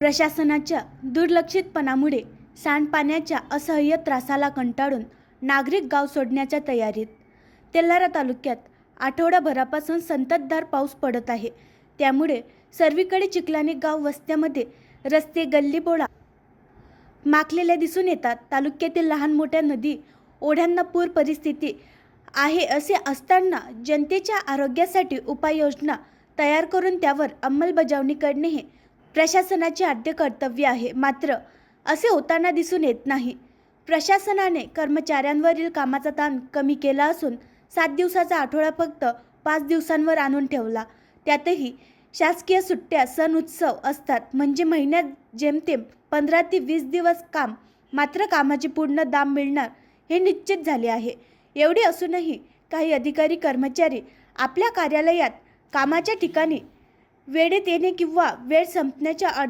प्रशासनाच्या दुर्लक्षितपणामुळे सांडपाण्याच्या असह्य त्रासाला कंटाळून नागरिक गाव सोडण्याच्या तयारीत. तेल्हारा तालुक्यात आठवडाभरापासून संततधार पाऊस पडत आहे. त्यामुळे सर्वीकडे चिखलाने गाव वस्त्यामध्ये रस्ते गल्लीबोळा माखलेल्या दिसून येतात. तालुक्यातील लहान मोठ्या नदी ओढ्यांना पूर परिस्थिती आहे असे असताना जनतेच्या आरोग्यासाठी उपाययोजना तयार करून त्यावर अंमलबजावणी करणे हे प्रशासनाचे आद्य कर्तव्य आहे. मात्र असे होताना दिसून येत नाही. प्रशासनाने कर्मचाऱ्यांवरील कामाचा ताण कमी केला असून सात दिवसाचा आठवडा फक्त पाच दिवसांवर आणून ठेवला. त्यातही शासकीय सुट्ट्या सण उत्सव असतात. म्हणजे महिन्यात जेमतेम पंधरा ते वीस दिवस काम मात्र कामाचे पूर्ण दाम मिळणार हे निश्चित झाले आहे. एवढे असूनही काही अधिकारी कर्मचारी आपल्या कार्यालयात कामाच्या ठिकाणी वेळेत येणे किंवा वेळ संपण्याच्या अर्धा